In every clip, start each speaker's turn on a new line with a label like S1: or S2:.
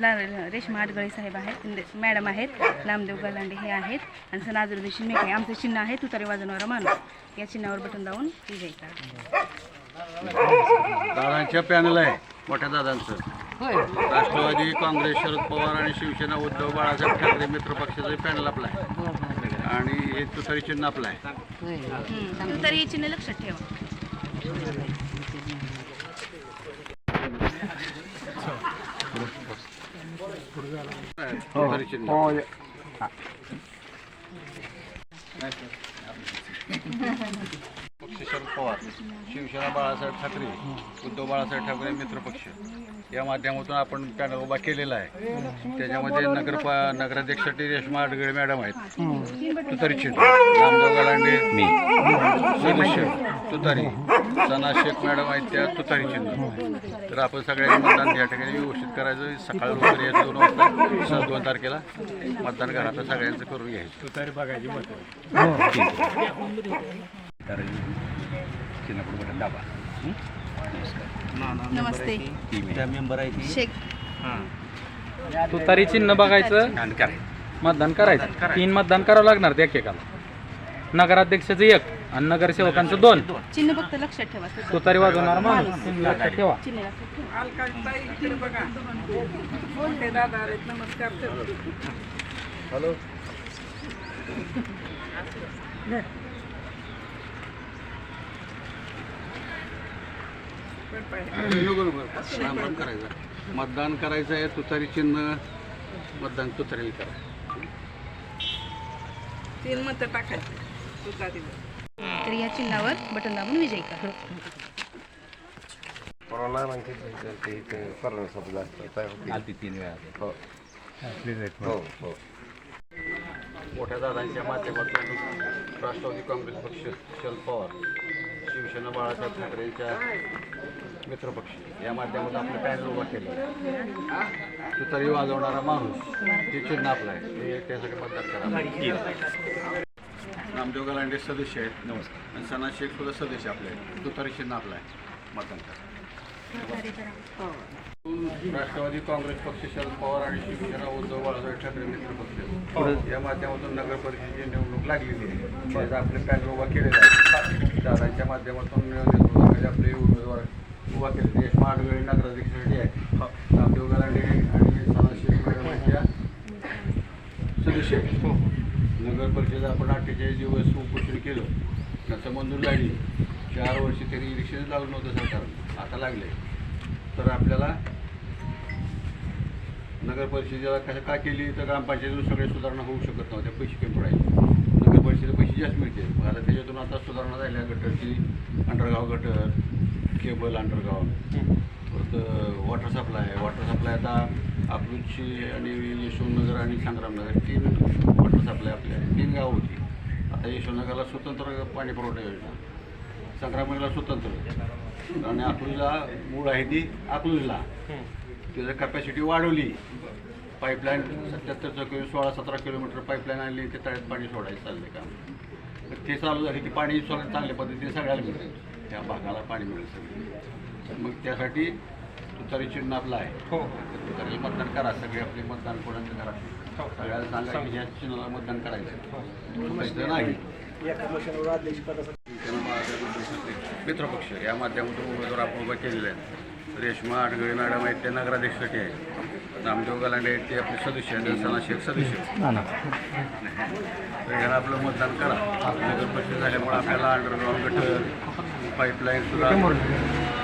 S1: ला रेश्मा आडगळे साहेब आहेत ले- मॅडम आहेत नामदेव गलांडे हे आहेत आणि सनाजुद्दीन शिंदे आहे आमचं चिन्ह आहे तुतारी वाजवणारा माणूस. या चिन्हावर बटन दाबून विजयी करा.
S2: दादांच्या पॅनल आहे मोठ्या दादांचं. राष्ट्रवादी काँग्रेस शरद पवार आणि शिवसेना उद्धव बाळासाहेब ठाकरे मित्र पक्षाचं पॅनल आपलं आहे. आणि हे तुतारी चिन्ह आपलं आहे.
S1: तुतारी हे चिन्ह लक्षात ठेवा.
S2: पक्ष शरद पवार शिवसेना बाळासाहेब ठाकरे उद्धव बाळासाहेब ठाकरे मित्रपक्ष या माध्यमातून आपण पॅनल उभा केलेला आहे. त्याच्यामध्ये नगर नगराध्यक्षासाठी रेश्मा आडगळे मॅडम आहेत. तुतारी चिन्ह नामदेव गलांडे मी. तुतारी सना शेख मॅडम आहेत त्या तुतारी चिन्ह तर आपण सगळ्यांनी मतदान या ठिकाणी व्यवस्थित करायचं. सकाळ वगैरे या दोन वाजता स- दोन तारखेला मतदान घरात सगळ्यांचं करून घ्यायचं. तुतारी बघायची
S1: नमस्ते. शेख.
S3: तुतारी चिन्ह बघायचं? मतदान करायचं. तीन मतदान करावं लागणार ते एकेकाला. नगराध्यक्षाचं एक आणि नगरसेवकांचं दोन.
S1: चिन्ह फक्त लक्षात ठेवा. तुतारी.
S3: वाजवणार माणूस. चिन्ह लक्षात ठेवा.
S1: चिन्ह लक्षात ठेवा.
S2: नको, राम करायचं. मतदान करायचं आहे तुतारी चिन्ह मतदान तुतारीला करा.
S4: तीन मत टाकायचे. तुतारीला
S1: तर या चिन्हावर बटन दाबून विजयी करा.
S5: कोरोना ते तीन वेळा हो. हो हो.
S2: मोठ्या दादांच्या माध्यमातून राष्ट्रवादी काँग्रेस पक्ष शरद पवार. शिवसेना बाळासाहेब ठाकरेंच्या मित्रपक्ष या माध्यमातून आपलं पॅनल उभा केलं. तुतारी वाजवणारा माणूस हे चिन्ह आपलं आहे हे त्यासाठी मतदान करा. नामदेव गलांडे सदस्य आहेत. नमस्कार. आणि सना शेख सुद्धा सदस्य आपले आहेत. तुतारी चिन्ह आपलं आहे मतदान करा. राष्ट्रवादी काँग्रेस पक्ष शरद पवार आणि शिवसेना उद्धव बाळासाहेब ठाकरे मित्र पक्ष. या माध्यमातून नगर परिषदेची निवडणूक लागलेली आहे. त्याचा आपले पॅनल उभा केलेला आहे. दादांच्या माध्यमातून नेतृत्वाखाली आपले उमेदवार उभा केले यश माडगळे नगराध्यक्षासाठी आहे. रामदेव गलांडे आणि सदाशिव मॅडम यांच्या सदस्य आहेत. नगर परिषद आपण अठ्ठेचाळीस दिवस उपोषण केलं. नंतर मंजूर झाली चार वर्ष तरी इलेक्शन लागलं नव्हतं सरकार आता लागले. तर आपल्याला नगर परिषदेला कसं का केली तर ग्रामपंचायतीतून सगळे सुधारणा होऊ शकत नव्हत्या पैसे कमी पडायचे. नगर परिषदेला पैसे जास्त मिळते. आता त्याच्यातून आता सुधारणा झाल्या गटरची अंडरगाव गटर केबल अंडरगाव. परत वॉटर सप्लाय वॉटर सप्लाय आता आपलूची आणि यशवंतनगर आणि संग्रामनगर तीन वॉटर सप्लाय आपल्या तीन गाव होती. आता यशवंतनगरला स्वतंत्र पाणी पुरवठा योजना. संग्रामनगरला स्वतंत्र आणि अकलूजला मूळ आहे ती अकलूजला त्याचं कॅपॅसिटी वाढवली. पाईपलाईन सत्याहत्तर किलो सोळा सतरा किलोमीटर पाईपलाईन आणली. ते तळ्यात पाणी सोडायचं चाललं काम. तर ते चालू झाले. की पाणी सोड चांगल्या पद्धतीने सगळ्याला मिळेल. त्या भागाला पाणी मिळेल सगळं. तर मग त्यासाठी तुतारी चिन्ह आपलं आहे तर तुतारीला मतदान करा. सगळे आपले मतदान कोणाचं करा. सगळ्याला सांगा की ह्या चिन्हाला मतदान करायचं चुकायचं नाही. मित्रपक्ष या माध्यमातून उमेदवार आपण उभा केलेले आहेत. रेश्मा आडगळे मॅडम आहेत ते नगराध्यक्षासाठी आहेत. नामदेव गलांडे आहेत ते आपले सदस्य आहेत सना शेख सदस्य तर आपलं मतदान करा. नगर परिषद झाल्यामुळे आपल्याला अंडरग्राऊंड गटर पाईपलाईन सुद्धा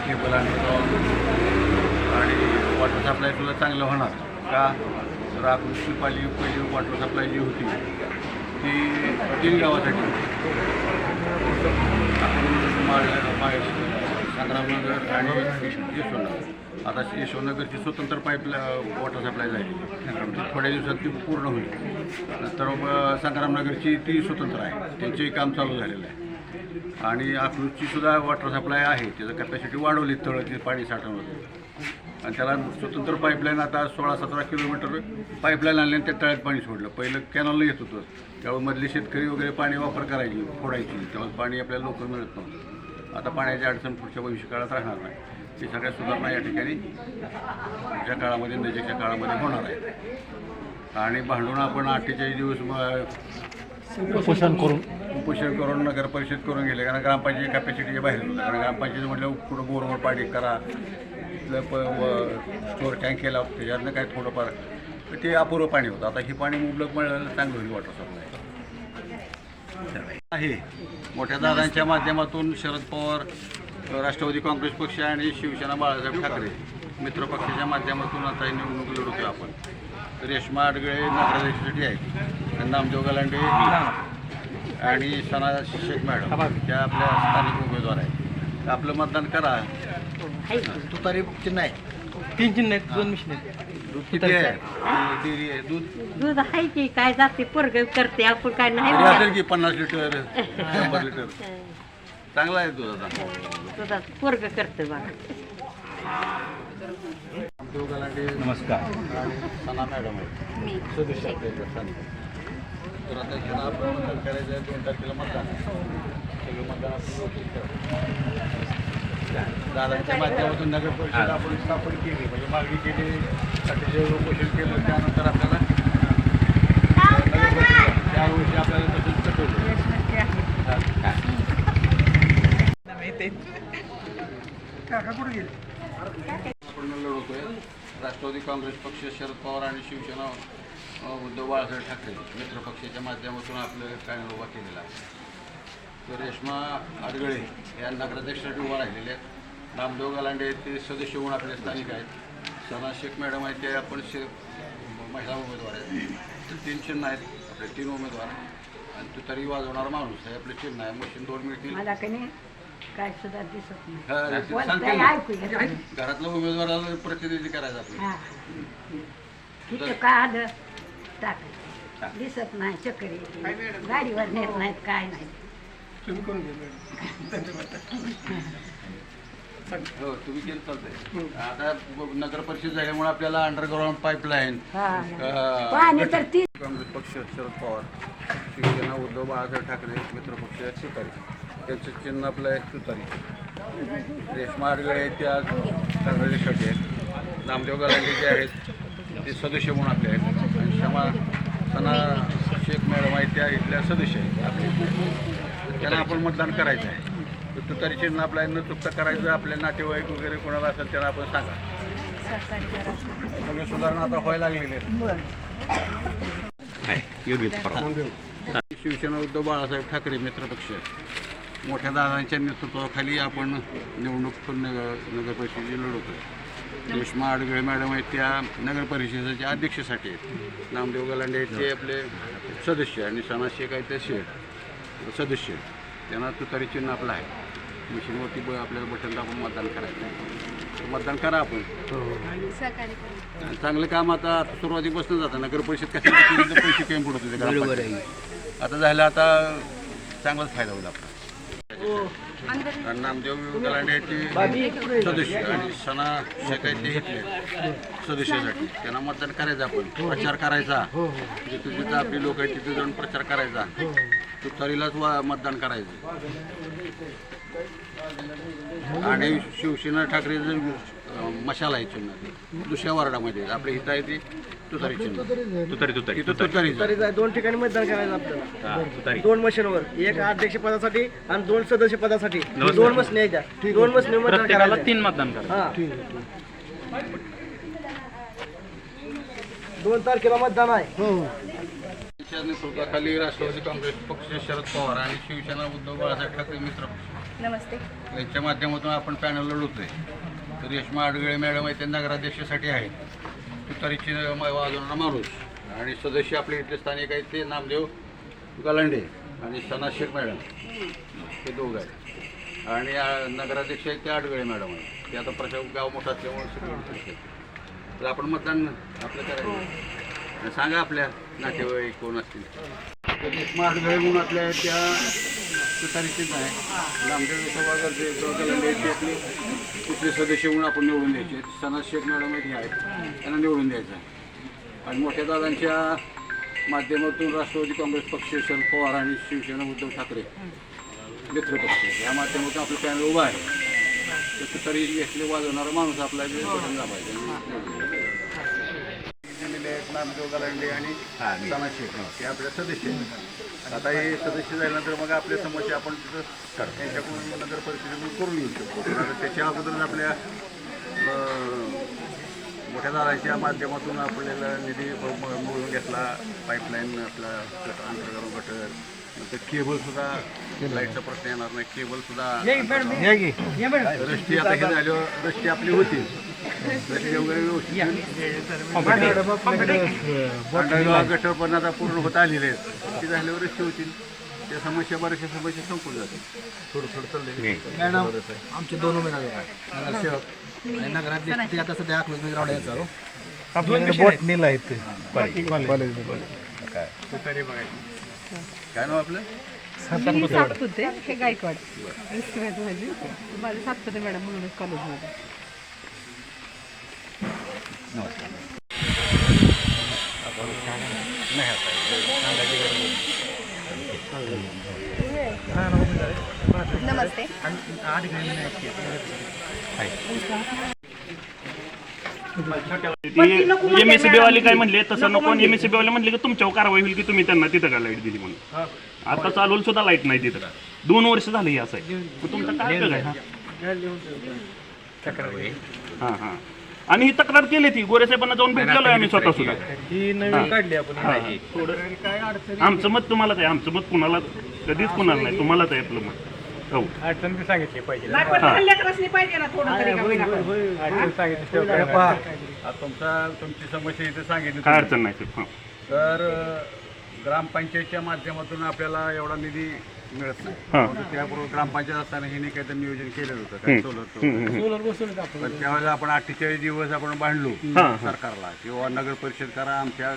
S2: केबल अंडरग्राऊंड आणि वॉटर सप्लाय सुद्धा चांगलं होणार. का? तर आपली पहिली पहिली वॉटर सप्लाय जी होती ती तीन गावासाठी होती. संग्रामनगर आणि यशवंतनगर आता यशवंतनगरची स्वतंत्र पाईपला वॉटर सप्लाय झाली थोड्या दिवसात ती पूर्ण होईल नंतर संग्रामनगरची ती स्वतंत्र आहे त्यांचंही काम चालू झालेलं आहे आणि अकलूजची सुद्धा वॉटर सप्लाय आहे त्याचं कॅपॅसिटी वाढवली तळतील पाणी साठवण्याचं आणि त्याला स्वतंत्र पाईपलाईन आता सोळा सतरा किलोमीटर पाईपलाईन आणली आणि त्या तळ्यात पाणी सोडलं पहिलं कॅनॉलला येत होतं त्यावेळी मधले शेतकरी वगैरे पाणी वापर करायची फोडायची. तेव्हा पाणी आपल्याला लवकर मिळत नव्हतं. आता पाण्याची अडचण पुढच्या भविष्यकाळात राहणार नाही. ती सगळ्या सुधारणा या ठिकाणी पुढच्या काळामध्ये नजीकच्या काळामध्ये होणार आहे आणि भांडून आपण अठ्ठेचाळीस दिवस
S6: उपोषण करून
S2: उपोषण करून नगर परिषद करून गेले कारण ग्रामपंचायत कॅपॅसिटीच्या बाहेर. होतं कारण ग्रामपंचायत म्हटलं कुठं बोरवर पाणी करा. प स्टोअर टँक केला. त्याच्यातनं काय थोडंफार ते अपुरं पाणी होतं. आता हे पाणी मुबलक मिळालं चांगलं होईल वॉटर सप्लाय आहे. मोठ्या दादांच्या माध्यमातून शरद पवार राष्ट्रवादी काँग्रेस पक्ष आणि शिवसेना बाळासाहेब ठाकरे मित्र पक्षाच्या माध्यमातून आता ही निवडणूक लढवतोय आपण. रेश्मा आडगळे नगराध्यक्षासाठी आहेत. नामदेव गलांडे आणि सना शेख मॅडम त्या आपल्या स्थानिक उमेदवार आहेत. आपलं मतदान करा. तुतारी चिन्ह आहे.
S6: तीन चिन्ह आहेत दोन मिशन आहेत.
S2: दूध किती आहे? डेअरी आहे दूध.
S7: दूध आहे की काय जाते पोरग करते आपण काय नाही
S2: तरी असेल की पन्नास लिटर शंभर लिटर. चांगला आहे दूध आता.
S7: दुधात पोरग करते बघा.
S2: नामदेव गलांडे नमस्कार आणि सना मॅडम आहे सदस्य. तर आता आपण करायचं आहे दोन तारखेला मतदान आहे. सगळं मतदान आपण व्यवस्थित. दादांच्या माध्यमातून नगर परिषद आपण स्थापन केली. म्हणजे मागणी केली अतिशय उपोषण केलं. त्यानंतर आपल्याला त्यावेळी आपल्याला तसंच कटवलं
S1: रेशमाचे आहेत
S2: आपण लढवतोय राष्ट्रवादी काँग्रेस पक्ष शरद पवार आणि शिवसेना उद्धव बाळासाहेब ठाकरे मित्र पक्षाच्या माध्यमातून आपलं पॅनल उभा केलेला आहे. रेश्मा आडगळे या नगराध्यक्षासाठी उभा राहिलेले आहेत. नामदेव गलांडे ते सदस्य होऊन आपले स्थानिक आहेत. सना शेख मॅडम आहेत ते आपण शे महिला उमेदवार आहेत. तर तीन चिन्ह आहेत आपले तीन उमेदवार. आणि तू तरी वाजवणारा माणूस हे आपले चिन्ह आहे. मशीन दोन मिळतील.
S7: काय सुद्धा दिसत नाही.
S2: हा. घरातल्या उमेदवाराला प्रतिनिधी करायचं आपलं.
S7: तिथं काय आलं? टाकायचं दिसत नाही चक्कर येते. गाडीवर नेत नाहीत काय नाही
S2: हो तुम्ही केलं चालतंय. आता नगर परिषद झाल्यामुळे आपल्याला अंडरग्राऊंड पाईपलाईन
S7: हा पाणी तर ती
S2: काँग्रेस पक्ष शरद पवार शिवसेना उद्धव बाळासाहेब ठाकरे मित्र पक्ष तुतारी त्यांचं चिन्ह आपलं आहे तुतारी रेश्मा आडगळे आहेत त्या काँग्रेससाठी आहेत. नामदेव गलांडे जे आहेत ते सदस्य म्हणून आपले आहेत. आणि क्षमा सना शेख मॅडम आहेत त्या इथल्या सदस्य आहेत. आपले त्याला आपण मतदान करायचं आहे. तुतारी चिन्ह आपल्या न चुकता करायचं आपल्या नातेवाईक वगैरे कोणाला असेल त्यांना आपण सांगा. सगळे सुधारणा आता व्हायला लागलेले आहेत. शिवसेना उद्धव बाळासाहेब ठाकरे मित्रपक्ष मोठ्या दादांच्या नेतृत्वाखाली आपण निवडणूक नगर नगर परिषदेची लढवतो रेश्मा आडगळे मॅडम आहेत त्या नगर परिषदेच्या अध्यक्षसाठी आहेत. नामदेव गलांडे आहेत ते आपले सदस्य आणि सना शेख आहेत ते शेठ. सदस्य. त्यांना तुतारी चिन्ह आपलं आहे. मशीनवरती ब आपल्याला बटन दाबून मतदान करायचं आहे. तर मतदान करा आपण. आणि चांगलं काम आता आता सुरुवातीपासून जातं. नगर परिषद कशा पैसे कमी पडत होते ग्रामपंचायत. आता झालं आता चांगलाच फायदा होईल आपला. आणि नामदेव गलांडे ते सदस्य आणि सणा ते इथले सदस्यासाठी त्यांना मतदान करायचं आपण. प्रचार करायचा. जिथे जिथं आपली लोक आहेत तिथे जाऊन प्रचार करायचा. तुतारीलाच वा मतदान करायचं. आणि शिवसेना ठाकरे मशाला आहे चिन्ह ते दुसऱ्या वार्डामध्ये आपल्या इथं आहे ते तुतारी चिन्ह. तुतारी तुतारी इथं तुतारी.
S6: तरी दोन ठिकाणी मतदान करायचं आपल्याला. दोन मशीनवर एक अध्यक्ष पदासाठी आणि दोन सदस्य पदासाठी. दोन मशीन यायच्या दोन मशीन मतदान
S3: प्रत्येकाला
S6: करायचं
S3: तीन मतदान करा.
S6: हा. दोन तारखेला मतदान आहे.
S2: त्यांच्या नेतृत्वाखाली राष्ट्रवादी काँग्रेस पक्ष शरद पवार आणि शिवसेना उद्धव बाळासाहेब ठाकरे मित्र. पक्ष
S1: नमस्ते.
S2: यांच्या माध्यमातून आपण पॅनल लढवतोय तर रेश्मा आडगळे मॅडम आहे ते नगराध्यक्षासाठी आहेत. तुतारीची वाजवणारा माणूस आणि सदस्य आपले इथले स्थानिक आहेत ते नामदेव गलांडे आणि सना शेख मॅडम. हे दोघं आहेत. आणि नगराध्यक्ष आहेत ते आडगळे मॅडम आहेत. ते आता प्रशासन गाव मोठं असल्यामुळे. तर आपण मतदान आपलं करायचं. आणि सांगा आपल्या. नातेवाईक कोण असतील? तर रेश्मा म्हणून आपल्या त्या तुतारीचीच आहे. नामदेव सभागरचे गलांडे तिथले सदस्य म्हणून आपण निवडून द्यायचे. सनाज शेख मॅडम हे आहेत. त्यांना निवडून द्यायचं आहे. आणि मोठ्या दादांच्या माध्यमातून राष्ट्रवादी काँग्रेस पक्ष शरद पवार आणि शिवसेना उद्धव ठाकरे मित्रपक्ष या माध्यमातून आपलं पॅनल उभा आहे. तर तरी घेतले वाजवणारा माणूस आपला पाहिजे. नामदेव गलांडे आणि साना शेख. हे. आपले सदस्य आहेत. आता हे सदस्य झाल्यानंतर मग आपल्या समस्या आपण तिथं त्यांच्याकडून नगर परिषदेकडून करून येऊ शकतो. त्याच्या अगोदरच आपल्या मोठ्या दादाच्या माध्यमातून आपल्याला निधी मिळवून घेतला. पाईपलाईन आपला गटर अंतर्गत गटर नंतर केबल सुद्धा लाईटचा प्रश्न येणार नाही. केबल सुद्धा रस्ते आता हे झाल्यावर रस्ते आपली होती रस्ते पण आता पूर्ण होत आलेले आहेत ते झाल्यावर रस्ते त्या समस्या बऱ्याचशा समस्या संपून जातील थोडं थोडं चाललंय
S6: मॅडम आमचे दोन उमेदवार आहेत नगरसेवक आणि आता सध्या अकलूजमध्ये रावडा याचा बोटनीला आहेत
S2: काय नाव आपलं
S4: सातपुते हे गायकवाड. माझे. सातपुते मॅडम म्हणूनच कॉलेजमध्ये
S1: नमस्ते.
S8: एमएससीबी वाले काय म्हणले तसं नको. एमएससीबी वाले म्हणले की तुमच्यावर कारवाई होईल की तुम्ही त्यांना तिथं का लाइट दिली म्हणून. आता चालवून सुद्धा लाइट नाही तिथं. दोन वर्ष झालं हे असं आहे. तुमचं काय आहे हा हा. आणि ही तक्रार केली ती. गोरे साहेबांना जाऊन भेटलेलो आहे आम्ही स्वतः सुद्धा.
S6: ही नवीन काढली आपण.
S8: थोडं आमचं मत तुम्हालाच आहे. आमचं मत कुणाला कधीच कुणाला नाही. तुम्हालाच आहे आपलं मत. हो.
S3: अडचण बी सांगितली पाहिजे.
S4: पाहिजे ना थोडं तरी का होईना.
S3: अडचण सांगितली
S2: आता तुमचा तुमची समस्या इथे सांगितली
S8: काय
S2: तुम्ही.
S8: अडचण नाही हां.
S2: तर अ, ग्रामपंचायतच्या माध्यमातून आपल्याला एवढा निधी मिळत नाही.
S8: हां.
S2: तर त्यापूर्वी ग्रामपंचायत असताना हे काहीतरी नियोजन केलेलं होतं काय सोलरचं
S6: सोलर बसवलं आपण?
S2: पण त्यावेळेला आपण अठ्ठेचाळीस दिवस आपण बांधलो
S8: हां.
S2: सरकारला. किंवा नगर परिषद करा आमच्या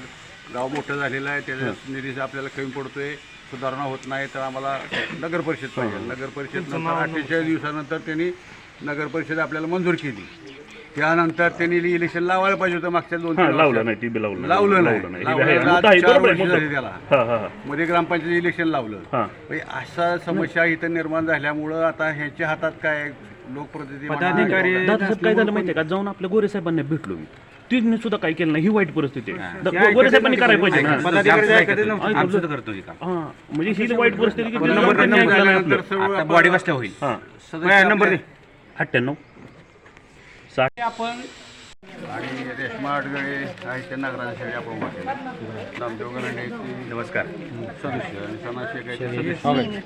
S2: गाव मोठं झालेलं आहे त्याच्या निधीचा आपल्याला कमी पडतोय सुधारणा होत नाही तर आम्हाला नगर परिषद पाहिजे. नगर परिषद अठ्ठेचाळीस दिवसानंतर त्यांनी नगर परिषद आपल्याला मंजूर केली. त्यानंतर त्यांनी इलेक्शन लावायला पाहिजे होतं मागच्या दोन तीन
S8: लावलं
S2: वर्षात.
S8: नाही ती बी लावलं नाही.
S2: लावलं नाही.
S8: लावलं नाही.
S2: लावलं नाही.
S8: मुद्दा
S2: आज
S8: आहे,
S2: चार
S8: बरोबर आहे,
S2: वर्ष
S8: मुद्दा.
S2: झाली त्याला.
S8: हां हां. हां
S2: मध्ये ग्रामपंचायत इलेक्शन लावलं.
S8: हां.
S2: म्हणजे अशा समस्या इथं निर्माण झाल्यामुळं आता ह्यांच्या हातात काय लोकप्रतिनिधी म्हणा,
S8: दादासाहेब काय झालं माहितीये का? जाऊन आपल्या गोरे साहेबांना भेटलो मी. तिने सुद्धा काय केलं नाही ही वाईट परिस्थिती आहे. द- गोरे साहेबांनी करायला पाहिजे ना? हा म्हणजे ही वाईट परिस्थिती की तिला
S2: नंबर
S8: न्याय झाला नाही
S2: झाल्यानंतर
S8: आपलं.
S2: सर्व बॉडी बसल्या होईल.
S8: हा.
S2: नंबर दे.
S8: अठ्ठ्याण्णव. साठ
S2: आणि रेश्मा आहे ते नगराध्यक्ष आपण उभा केला नामदेव गलांडे नमस्कार. सदस्य आणि सना शेख आहे ते सदस्य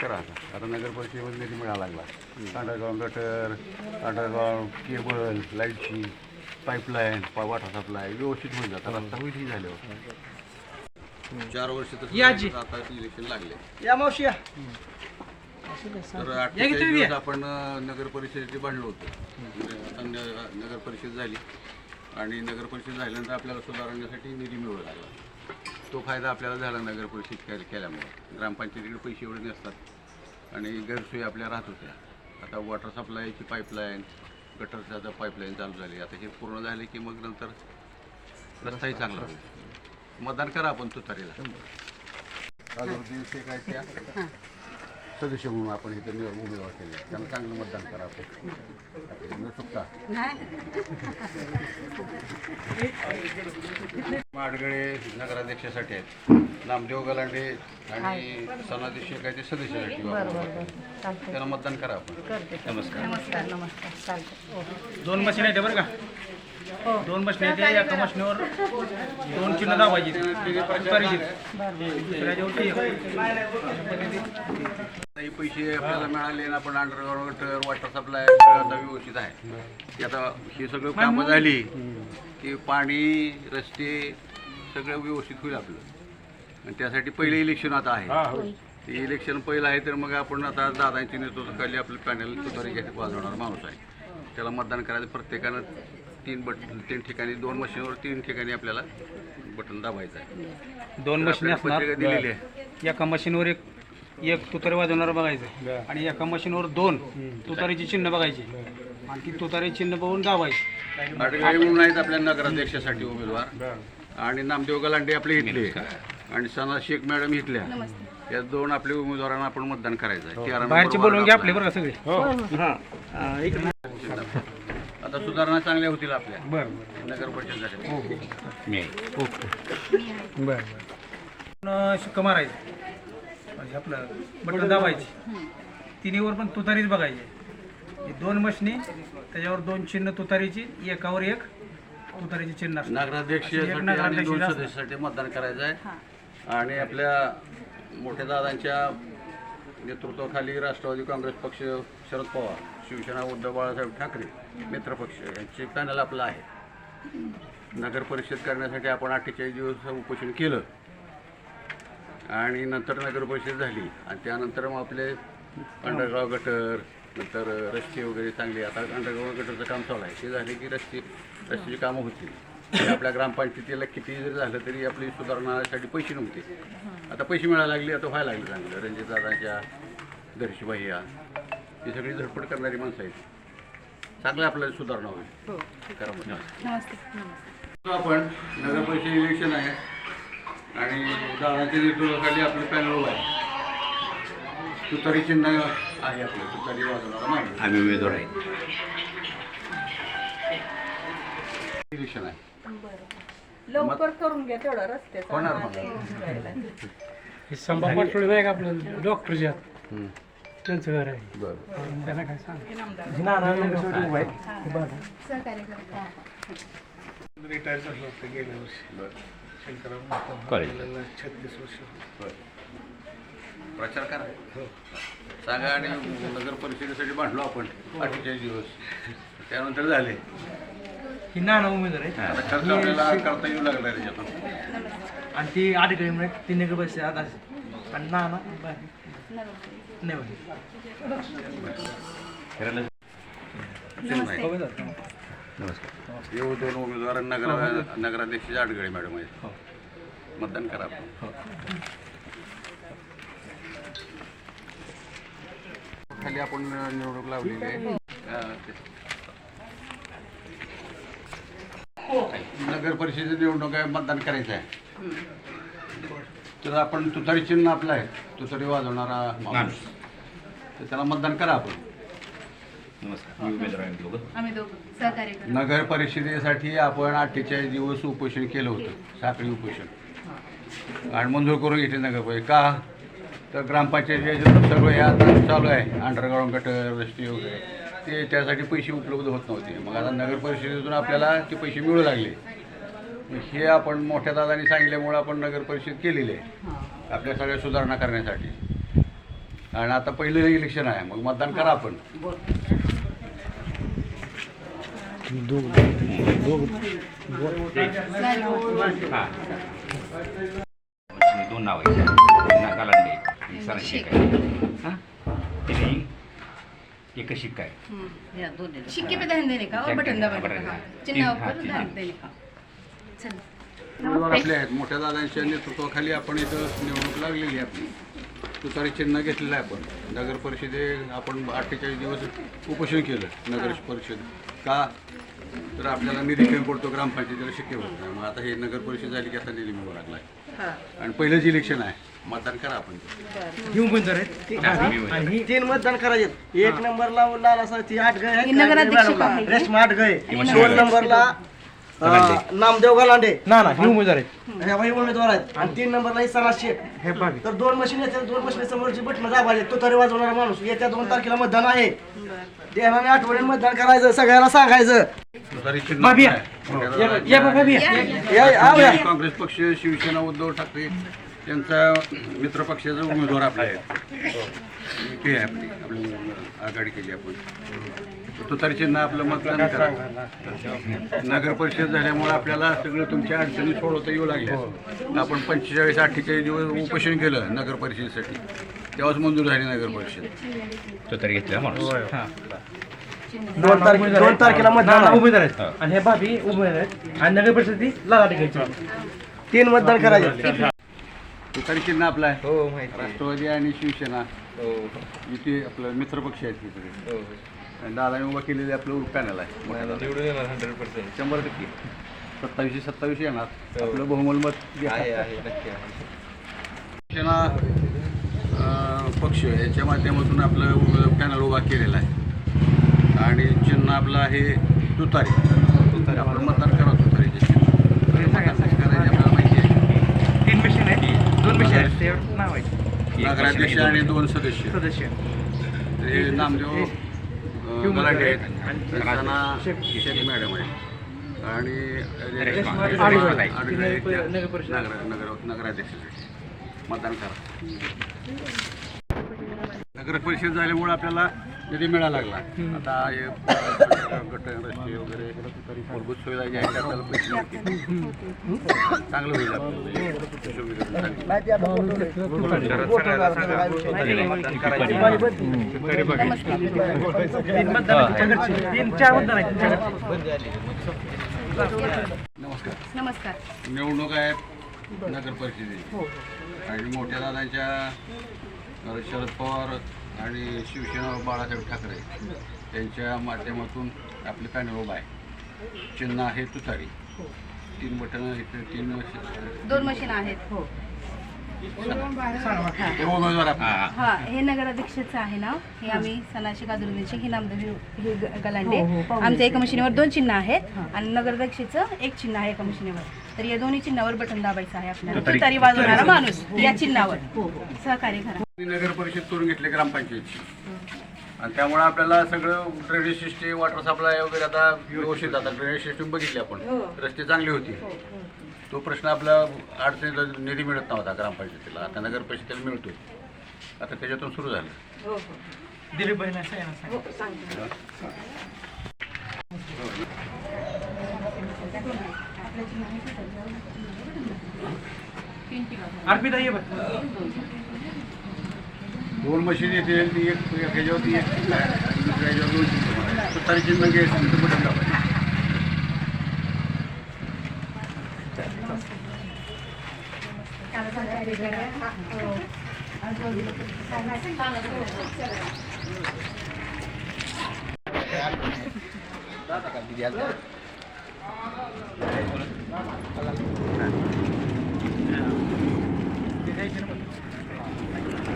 S2: करा आता. नगर परिषदेमध्ये निधी मिळायला लागला. अंडरगाव गटर अंडरगाव केबल लाईटची पाईपलाईन वाटर सप्लाय व्यवस्थित होऊन जातात रस्ता होईल ही झाल्यावर? चार वर्ष तर आता इलेक्शन लागले.
S6: या मावशी या.
S2: तर अठ्ठेचाळीस दिवस आपण नगर परिषदेचे बांधलो होतो. नगर परिषद झाली. आणि नगर परिषद झाल्यानंतर आपल्याला सुधारण्यासाठी निधी मिळू लागला. तो फायदा आपल्याला झाला नगर परिषद के- केल्यामुळे. ग्रामपंचायतीकडे पैसे एवढे नसतात. आणि गैरसोयी आपल्या राहत होत्या. आता वॉटर सप्लायची पाईपलाईन गटरचं आता पाईपलाईन चालू झाली. आता हे पूर्ण झाले की मग नंतर रस्ताही चांगला होईल. मतदान करा आपण तुतारीला राजवर्धी शेख आहेत त्या सदस्य म्हणून आपण इथे निवड उमेदवार केले. त्यांना चांगलं मतदान करा आपण. चुकता. माडगळे नगराध्यक्षासाठी आहेत. नामदेव गलांडे आणि सनादी शेख आहे ते सदस्यासाठी त्यांना मतदान करा आपण. नमस्कार.
S7: नमस्कार नमस्कार. चालतं
S6: दोन मशीन आहेत बरं का? दोन मशीन आहेत एका मशीनवर दोन चिन्ह दाबायची. दुसऱ्याच्यावरती
S2: काही पैसे आपल्याला मिळाले आणि आपण अंडरग्राऊंड वॉटर सप्लाय आता व्यवस्थित आहे. की आता हे सगळं कामं झाली की पाणी रस्ते सगळं व्यवस्थित होईल आपलं. आणि त्यासाठी पहिले इलेक्शन आता आहे. ते इलेक्शन पहिलं आहे तर मग आपण आता दादांच्या नेतृत्वाखाली आपलं पॅनल घेत वाजवणार माणूस आहे. त्याला मतदान करायचं प्रत्येकानं तीन बट तीन ठिकाणी दोन मशीनवर तीन ठिकाणी आपल्याला बटन दाबायचं आहे.
S6: दोन
S2: तर
S6: मशीन
S2: दिलेली आहे.
S6: एका मशीनवर एक एक तुतारी वाजवणार बघायचं. आणि एका मशीनवर दोन तुतारीची चिन्ह बघायची. आणि ती तुतारी चिन्ह बघून दाबायची.
S2: म्हणून आहेत आपल्या नगराध्यक्षासाठी उमेदवार. आणि नामदेव गलांडे आपले इथले. आणि सना शेख मॅडम इथल्या. या दोन आपल्या उमेदवारांना आपण मतदान करायचं आहे. तेरा
S6: बाहेरचे बोलून घ्या आपले बरं का सगळे. हां.
S2: आता सुधारणा चांगल्या होतील आपल्या.
S6: बरं बरं.
S2: नगर परिषद
S6: बरं बरं. शिक्का मारायचं. आपलं बटन दाबायची. तिन्हीवर पण तुतारीच बघायची. हे दोन मशनी त्याच्यावर दोन चिन्ह तुतारीची एकावर एक तुतारीची चिन्ह
S2: नगराध्यक्षासाठी मतदान करायचं आहे. आणि आपल्या मोठ्या दादांच्या नेतृत्वाखाली राष्ट्रवादी काँग्रेस पक्ष शरद पवार शिवसेना उद्धव बाळासाहेब ठाकरे मित्रपक्ष यांचे पॅनल आपलं आहे. नगर परिषद करण्यासाठी आपण अठ्ठेचाळीस दिवस उपोषण केलं. आणि नंतर नगर परिषद झाली. आणि त्यानंतर मग आपले अंडरगाव गटर नंतर रस्ते वगैरे चांगले. आता अंडरगाव गटरचं काम चालू आहे. ते झाले की रस्ते रस्त्याची कामं होतील. आणि आपल्या ग्रामपंचायतीला किती जरी झालं तरी आपली सुधारणासाठी पैसे नव्हते. आता पैसे मिळायला लागले आता व्हायला लागले चांगलं. रणजित दादाच्या दर्शीबाई या ही सगळी झटपट करणारी माणसं आहेत. चांगलं आपल्याला सुधारणा होईल. म्हणजे.
S1: नमस्ते.
S2: आपण नगर परिषद इलेक्शन आहे. आणि दादाच्या नेतृत्वाखाली आपलं पॅनल उभं आहे. तुतारी चिन्ह आहे आपलं तुतारी वाजवणारा माणूस.
S5: आम्ही उमेदवार आहे.
S2: इलेक्शन आहे.
S4: लवकर करून घ्या तेवढा
S2: होणार
S6: हे संभा पाटोळे नाही का आपलं? डॉक्टरच्या
S2: हम्म.
S6: त्यांचं घर आहे.
S2: बरं.
S6: त्यांना काय सांग? रिटायर झालं होतं गेल्या वर्षी
S5: कॉलेज.
S6: छत्तीस वर्ष
S2: प्रचार करा. सांगा आणि नगर परिषदेसाठी भांडलो आपण. अठ्ठेचाळीस दिवस. त्यानंतर झाले.
S6: ही नाना उमेदवार आहे
S2: आता खर्च आपल्याला करता येऊ लागला त्याच्यातून.
S6: आणि ती आठ गडी म्हणजे तीन एक बस आता आणि नाना नाही म्हणजे
S5: नमस्कार.
S2: येऊ दोन उमेदवार नगर नगराध्यक्ष आडगळे मॅडम आहेत. मतदान करा. आपण. खाली आपण निवडणूक लावलेली आहे. अं, ते- नगर परिषदेची निवडणूक आहे मतदान करायचं आहे. तर आपण तुतारी चिन्ह आपलं आहे. तुतारी वाजवणारा माणूस. तर त्याला मतदान करा आपण.
S5: नमस्कार मी उमेदवार आहे दोघं
S1: आम्ही दोघं सहकार्य करू
S2: नगर परिषदेसाठी आपण अठ्ठेचाळीस दिवस उपोषण केलं होतं साखळी उपोषण. आणि मंजूर करून घेतले नगर परिषद. का? तर ग्रामपंचायतीचे सर्व हे आता चालू आहे अंडरग्राऊंड गटर रस्ते वगैरे ते त्यासाठी पैसे उपलब्ध होत नव्हते. मग आता नगर परिषदेतून आपल्याला ते पैसे मिळू लागले. मग हे आपण मोठ्या दादांनी सांगितल्यामुळं आपण नगर परिषद केलेली आहे आपल्या सगळ्या सुधारणा करण्यासाठी. आणि आता पहिलं इलेक्शन आहे मग मतदान करा आपण.
S5: हां आणि दोन नाव आहे. ना गालांडे शेख आहे हां. तिने एक शिक्का आहे
S1: शिक्के पे ध्यान देने का और बटन दबाने चिन्ह ऊपर ध्यान देने का
S2: आपले आहेत मोठ्या दादांच्या नेतृत्वाखाली आपण इथं निवडणूक लागलेली आहे आपली तुतारी चिन्ह घेतलेलं आहे आपण नगर परिषदे आपण अठ्ठेचाळीस दिवस उपोषण केलं नगर परिषद का? तर आपल्याला निधी कमी पडतो ग्रामपंचायतीला शक्य होत नाही. मग आता हे नगर परिषद झाली की आता निधी मिळू लागला आहे आणि पहिलंच इलेक्शन आहे. मतदान करा आपण.
S6: आहेत. आणि ही
S9: तीन मतदान करायचे. एक नंबरला लाल असा ती आठ गय
S1: हे.
S9: रेशमा आठ गय. दोन नंबरला नामदेव गलांडे.
S6: ना ना ही उमेदवार आहेत.
S9: ह्या बाई उमेदवार आहेत. आणि तीन नंबरला इसारा शेख
S6: हे बाकी
S9: तर दोन मशीन येतात दोन मशीन समोरची बटणं दाबायचे तो तरी वाजवणारा माणूस. येत्या दोन तारखेला मतदान आहे. देहाने आठवड्यात मतदान करायचं सगळ्याला सांगायचं.
S6: भाभी
S2: आहे.
S6: या
S9: या-.
S2: काँग्रेस पक्ष शिवसेना उद्धव ठाकरे यांचा मित्रपक्षाचे उमेदवार आपले आहेत ते आहे आपली आपली आघाडी केली आपण. तुतारी चिन्ह आपलं मतदान करा. नगर परिषद झाल्यामुळे आपल्याला सगळं तुमच्या अडचणी सोडवता येऊ लागल्या. आपण पंचेचाळीस अठ्ठेचाळीस दिवस उपोषण केलं नगर परिषदेसाठी. तेव्हाच मंजूर झाली नगर परिषद.
S5: तो तरी घेतला माणूस
S6: हां.
S9: दोन तारखे दोन तारखेला मतदान आहे.
S6: उमेदवार आहेत. आणि हे भाभी उमेदवार आहेत. आणि नगर परिषद घ्यायची
S9: तीन मतदान करायचे.
S2: तुतारी चिन्ह आपलं आहे.
S5: हो माहिती
S2: राष्ट्रवादी आणि शिवसेना. इथे आपलं मित्रपक्ष आहेत तिकडे.
S5: हो.
S2: आणि दादाने उभा केलेले आपलं पॅनल आहे मोठ्या दादा.
S5: निवडून येणार हंड्रेड पर्सेंट
S2: शंभर टक्के. सत्तावीसशे सत्तावीसशे येणार. आपलं बहुमल मत जे
S5: आहे.
S2: आहे.
S5: आहे नक्की आहे.
S2: शिवसेना पक्ष याच्या माध्यमातून आपलं पॅनल उभा केलेला आहे. आणि चिन्ह आपलं आहे तुतारी. तुतारी. आपण मतदान करा तुतारीचे चिन्ह मतदान कसे करायचे आपल्याला माहिती आहे
S6: तीन मशीन आहे दोन मशीन आहेत ते नाव आहे
S2: नगराध्यक्ष आणि दोन सदस्य.
S6: सदस्य.
S2: ते नामदेव गलाटे आहेत. शेख मॅडम आहेत. आणि रेश्मा
S6: आडगळे.
S2: आडगळे आहेत त्या
S6: नगर परिषद.
S2: नगर नगर नगराध्यक्षासाठी मतदान करा. नगर परिषद झाल्यामुळे आपल्याला निधी मिळायला लागला. आता गट सुविधा ज्या आहेत आपल्याला पैसे मिळतील. चांगलं होईल
S6: आहे तुमच्याकडचे.
S2: नमस्कार.
S1: नमस्कार
S2: निवडणूक आहेत नगर परिषदेची. आणि मोठ्या दादांच्या शरद पवार आणि शिवसेना बाळासाहेब ठाकरे त्यांच्या माध्यमातून आपले पॅनल उभा आहे. चिन्ह आहे तुतारी. तीन बटन इथे तीन
S1: दोन मशीन आहेत. हो.
S2: हे. उमेदवार आपले.
S1: हा हे. नगराध्यक्षाचं आहे नाव. हे आम्ही सनाशी कादुर्दीचे हे नामदेव हे ग- गलांडे. आमच्या एका मशीनीवर दोन चिन्ह आहेत आणि नगराध्यक्षाचं एक चिन्ह आहे एका मशीनीवर. तर या दोन्ही चिन्हावर बटन दाबायचं आहे आपल्याला. तुतारी. वाजवणारा माणूस या चिन्हावर. सहकार्य करा.
S2: नगर परिषद करून घेतले ग्रामपंचायतची. आणि त्यामुळे आपल्याला सगळं ड्रेनेज सिस्टीम वॉटर सप्लाय वगैरे आता व्यवस्थित आता ड्रेनेज सिस्टीम बघितली आपण. रस्ते चांगली होती. तो प्रश्न आपला अडचणीला निधी मिळत नव्हता ग्रामपंचायतीला. आता नगर परिषदेला मिळतो आता त्याच्यातून सुरू झालं.
S6: दिलीप. अर्पिता ये बघ.
S2: दोन मशीन येतील ती एक एक ह्याच्यावरती एक चिन्ह आहे आणि दुसऱ्या ह्याच्यावर दोन चिन्ह आहे. तुतारी चिन्ह घ्यायचं तर बटन दाबायचं.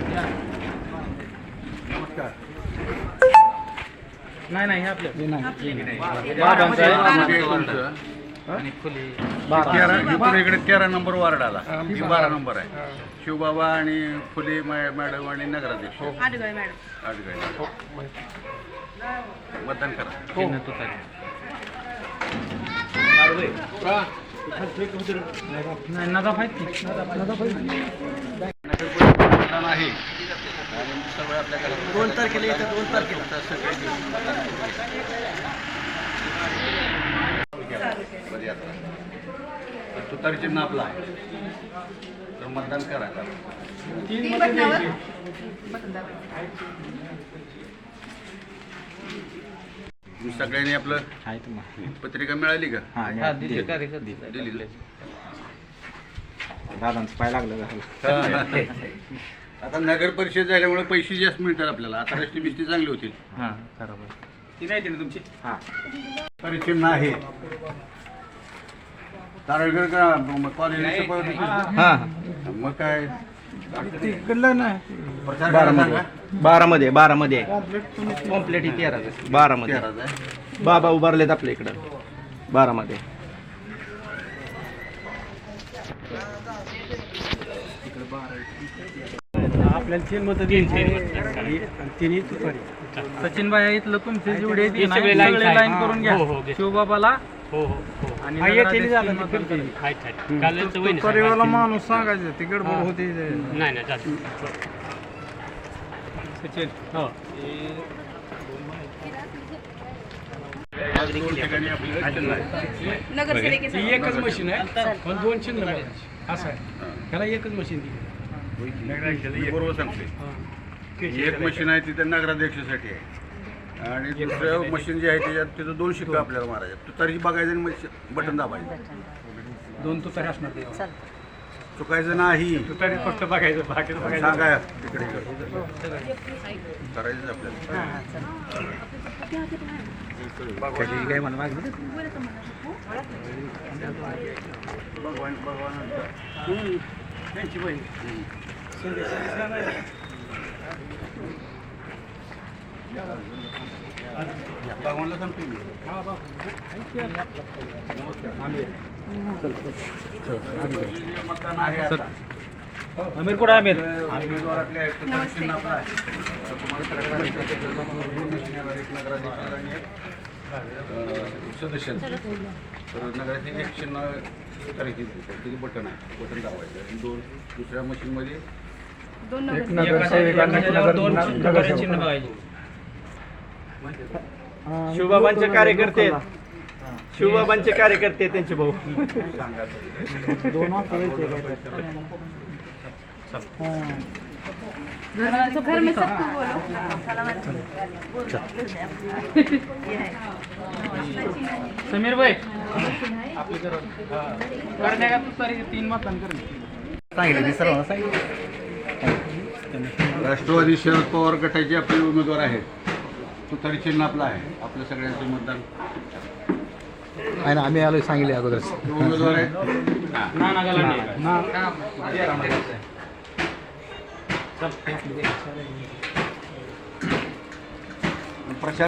S2: नमस्कार
S3: नाही नाही हे आपलं.
S2: बाबांचं आहे, तुमचं. तेरा. इकडून इकडे तेरा नंबर वार्ड आला ही बारा. नंबर आहे. शिवबाबा आणि फुले मा- मॅडम आणि नगराध्यक्ष.
S1: आडगळे मॅडम.
S2: आडगळे मतदान करा.
S3: चिन्ह तुतारी नाही नदाफ आहेत की
S2: मतदान आहे. आणि सगळं आपल्या घरात
S9: दोन तारखेला येतात दोन तारखेला.
S2: पदयात्रा तुतारी चिन्ह आपला आहे. तर मतदान करा.
S1: तीन बटनावर. बटन दाबायचं
S2: तुम्ही सगळ्यांनी आपलं पत्रिका मिळाली का?
S3: हा, दिली.
S2: दिली.
S5: दादांचं पाय लागलं
S2: आता नगर परिषद झाल्यामुळे पैसे जास्त मिळतात आपल्याला. आता रस्ते बिस्ते चांगले होतील.
S3: हां बरोबर.
S6: ती नाही तुमची?
S2: तरी चिन्ह आहे तारळगड का कॉलेज मग काय?
S5: तिकडलं ना.
S2: प्रचार करायला सांगा.
S5: बारामध्ये बारामध्ये कॉम्प्लेट ही तेरा बारामध्ये
S2: तेराचा आहे.
S5: बाबा उभारलेत आपल्या इकडं. बारामध्ये
S6: आपल्याला तीन मत तिन्ही तुतारी
S3: सचिन भाई इथलं तुमचे जेवढे आहेत, सगळे लाईन करून घ्या. शिवबाबाला आणि
S6: हा, येते
S3: नगराध्यक्ष
S6: झालं,
S3: मतदान
S6: ते
S3: करून.
S6: परिवारला माणूस सांगायचं ती. गडबड होती
S3: सचिन.
S1: नगरसेविकेसाठी
S6: एकच मशीन आहे. पण दोन चिन्ह. असं आहे. ह्याला एकच मशीन दिली.
S2: बरोबर सांगते एक मशीन आहे तिथे नगराध्यक्षासाठी आहे. आणि दुसरं मशीन जे आहे त्याच्यात तिथं दोन शिक्का आपल्याला मारायचे तुतारीची बघायचं आणि मशीन बटन दाबायचं.
S6: दोन तुतारी असणार ते.
S2: चुकायचं नाही.
S6: तुतारी फक्त बघायचं बाकीचं बघायचं.
S2: सांगा तिकडे. करायचं आपल्याला. भगवान भगवान
S6: त्यांची बहीण.
S2: भगवानला सांगतो मी मतदान आहे आता.
S6: आमिर कुठं आमिर
S2: उमेदवारातले आहेत, तर त्यांची आहे. तर तुम्हाला सगळ्यांना माहिती आहे, दोन एक आणि एक, अं, सदस्यांचं तर एक चिन्ह करायची तिथे बटन आहे बटन दाबायचं आणि दोन दुसऱ्या मशीनमध्ये
S1: दोन नगर
S6: एकाच्या दोन नगराचे चिन्ह बघायचे शिवबाबांचे कार्यकर्ते शिवबाबांचे कार्यकर्ते त्यांचे भाऊ.
S1: तो घर में सबको बोलो.
S3: समीर भाई. करण्या का तुतारी तीन मतदान करणे.
S2: राष्ट्रवादी शरद पवार गटाचे आपले उमेदवार आहेत. तुतारी चिन्ह आपलं आहे. आपल्या सगळ्यांचं मतदान.
S9: आहे ना आम्ही आलोय सांगितले अगोदर.
S2: ते उमेदवार आहेत हां.
S3: गलांडे.
S2: प्रशासन